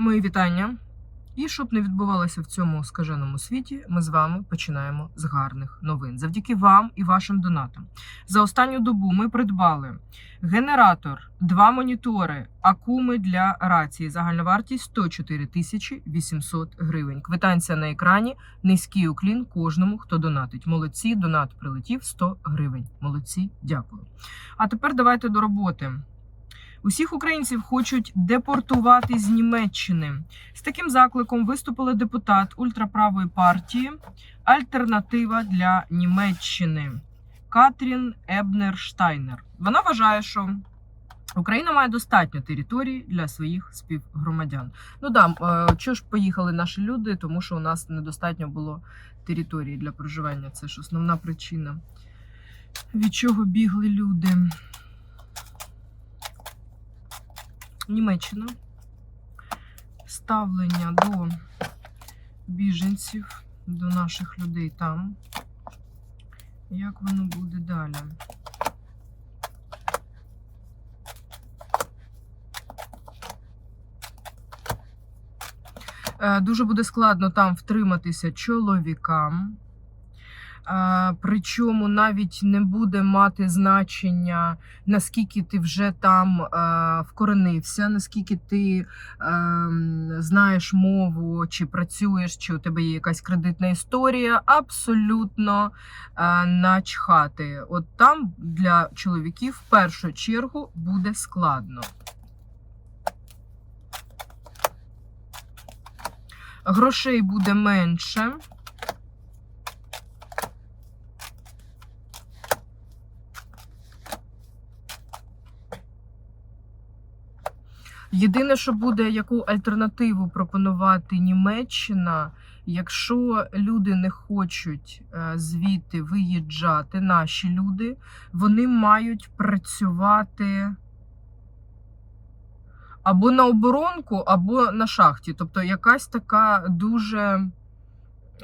Мої вітання. І щоб не відбувалося в цьому скаженому світі, ми з вами починаємо з гарних новин. Завдяки вам і вашим донатам. За останню добу ми придбали генератор, два монітори, акуми для рації. Загальна вартість 104 тисячі 800 гривень. Квитанція на екрані. Низький уклін кожному, хто донатить. Молодці, донат прилетів 100 гривень. Молодці, дякую. А тепер давайте до роботи. Усіх українців хочуть депортувати з Німеччини. З таким закликом виступила депутат ультраправої партії Альтернатива для Німеччини Катрін Ебнер Штайнер. Вона вважає, що Україна має достатньо територій для своїх співгромадян. Ну да, е, чого ж поїхали наші люди, тому що у нас недостатньо було території для проживання. Це ж основна причина. Від чого бігли люди? Німеччина. Ставлення до біженців, до наших людей там. Як воно буде далі? Е, Дуже буде складно там втриматися чоловікам. Причому навіть не буде мати значення, наскільки ти вже там е, вкоренився, наскільки ти е, знаєш мову, чи працюєш, чи у тебе є якась кредитна історія. Абсолютно е, начхати. От там для чоловіків в першу чергу буде складно. Грошей буде менше. Єдине, що буде яку альтернативу пропонувати Німеччина, якщо люди не хочуть е, звідти виїжджати, наші люди, вони мають працювати або на оборонку, або на шахті. Тобто якась така дуже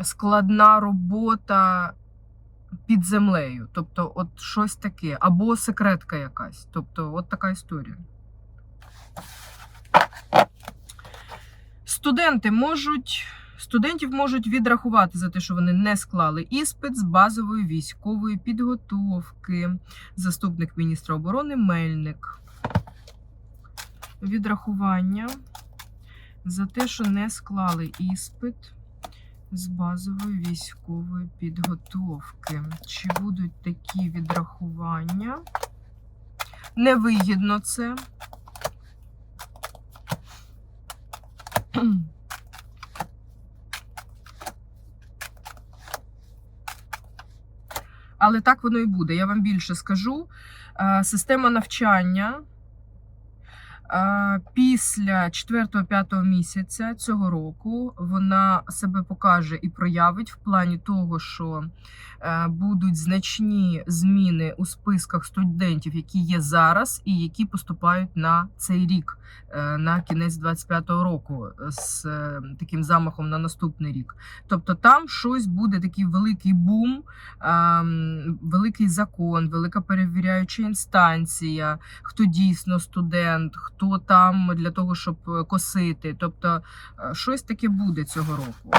складна робота під землею. Тобто, от щось таке, або секретка якась. Тобто, от така історія. Студенти можуть. Студентів можуть відрахувати за те, що вони не склали іспит з базової військової підготовки. Заступник міністра оборони Мельник. Відрахування за те, що не склали іспит з базової військової підготовки. Чи будуть такі відрахування? Невигідно це. Але так воно і буде. Я вам більше скажу. Е, Система навчання після 4-5 місяця цього року вона себе покаже і проявить в плані того, що е, будуть значні зміни у списках студентів, які є зараз, і які поступають на цей рік, е, на кінець 25-го року, з е, таким замахом на наступний рік. Тобто там щось буде такий великий бум, великий закон, велика перевіряюча інстанція, хто дійсно студент, хто там для того, щоб е, косити. Тобто е, щось таке буде цього року.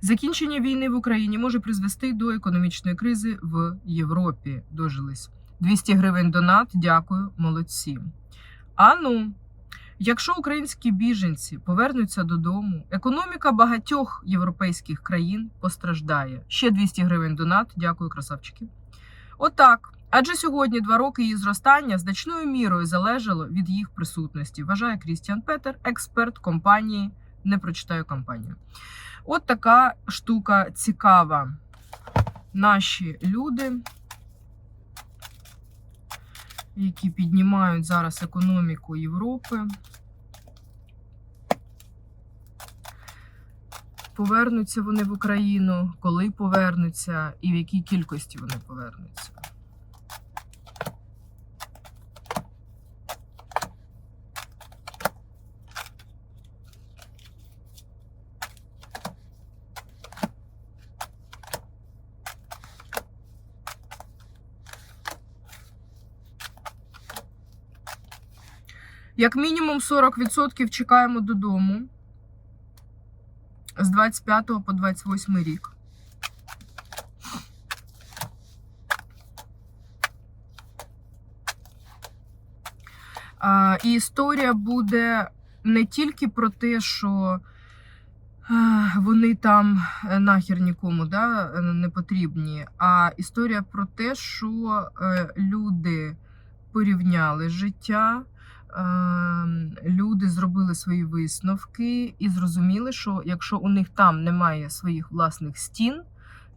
Закінчення війни в Україні може призвести до економічної кризи в Європі. Дожились 200 гривень донат. Дякую, молодці. А ну, якщо українські біженці повернуться додому, економіка багатьох європейських країн постраждає. Ще 200 гривень донат. Дякую, красавчики. Отак. Адже сьогодні два роки її зростання значною мірою залежало від їх присутності. Вважає Крістіан Петер, експерт компанії. Не прочитаю компанію. От така штука цікава. Наші люди, які піднімають зараз економіку Європи. Повернуться вони в Україну, коли повернуться, і в якій кількості вони повернуться. Як мінімум 40% чекаємо додому з 25 по 28 рік. І історія буде не тільки про те, що вони там е, нахер нікому да, не потрібні, а історія про те, що е, люди порівняли життя, люди зробили свої висновки і зрозуміли, що якщо у них там немає своїх власних стін,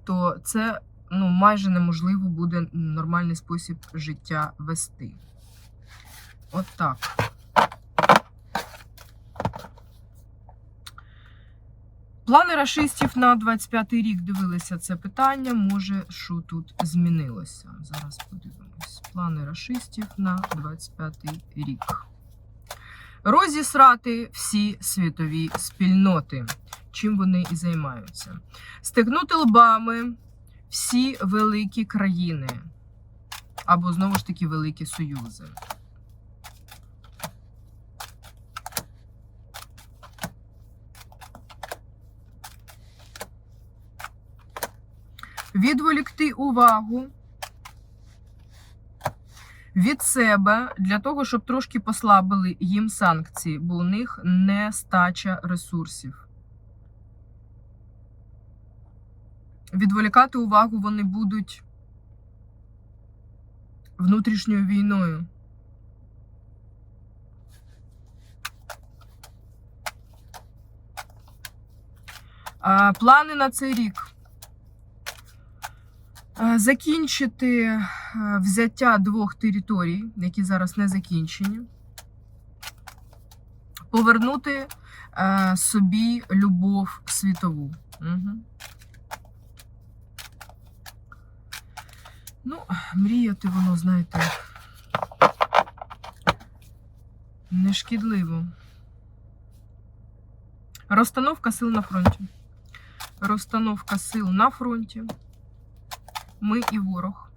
то це ну, майже неможливо буде нормальний спосіб життя вести. От так. Плани рашистів на 25-й рік дивилися це питання. Може, що тут змінилося? Зараз подивимось. Плани рашистів на 25-й рік. Розісрати всі світові спільноти. Чим вони і займаються. Стегнути лбами всі великі країни. Або знову ж таки великі союзи. відволікти увагу від себе для того, щоб трошки послабили їм санкції, бо у них нестача ресурсів. Відволікати увагу вони будуть внутрішньою війною. Плани на цей рік. Закінчити е, взяття двох територій, які зараз не закінчені. Повернути е, собі любов світову. Угу. Ну, мріяти воно, знаєте, не шкідливо. Розстановка сил на фронті. Розстановка сил на фронті. Ми і ворог.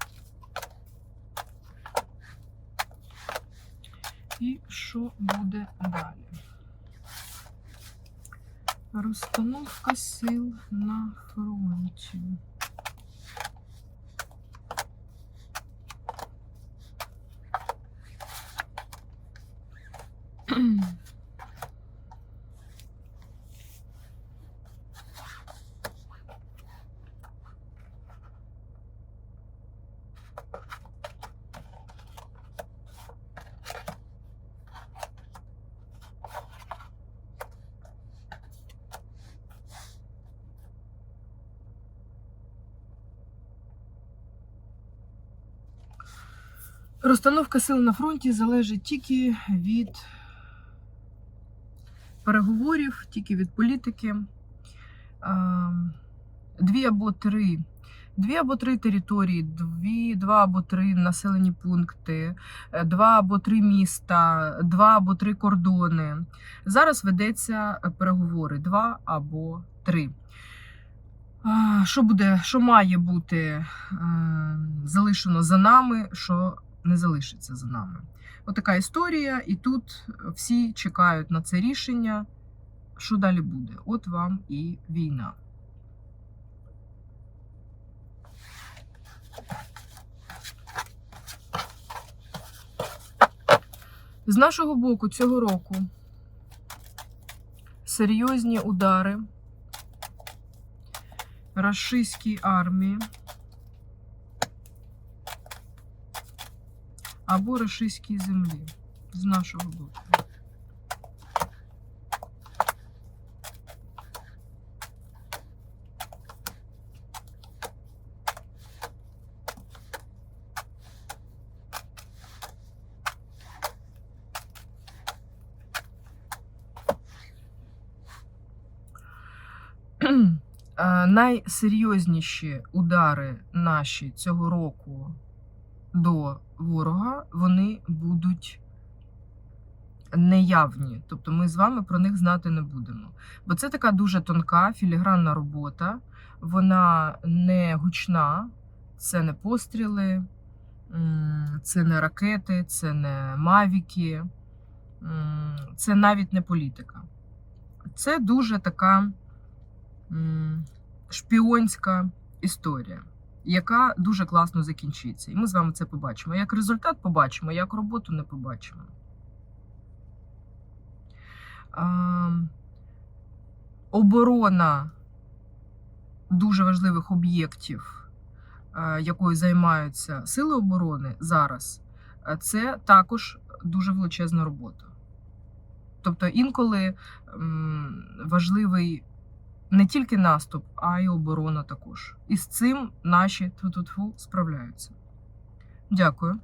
І що буде далі? Розстановка сил на фронті. Розстановка сил на фронті залежить тільки від переговорів, тільки від політики. Дві або три. Дві або три території, дві, два або три населені пункти, е, два або три міста, два або три кордони. Зараз ведеться переговори два або три. Що буде, що має бути е, залишено за нами, що не залишиться за нами. Отака історія, і тут всі чекають на це рішення. Що далі буде? От вам і війна. З нашого боку цього року серйозні удари рашистській армії. Або рашистській землі з нашого боку. Е, Найсерйозніші удари наші цього року до ворога, вони будуть неявні. Тобто ми з вами про них знати не будемо. Бо це така дуже тонка філігранна робота, вона не гучна, це не постріли, це не ракети, це не мавіки. це навіть не політика. Це дуже така шпіонська історія, яка дуже класно закінчиться. І ми з вами це побачимо. Як результат побачимо, як роботу не побачимо. А, оборона дуже важливих об'єктів, е, якою займаються сили оборони зараз, е, це також дуже величезна робота. Тобто інколи важливий не тільки наступ, а й оборона також. І з цим наші тфу-тфу-тфу справляються. Дякую.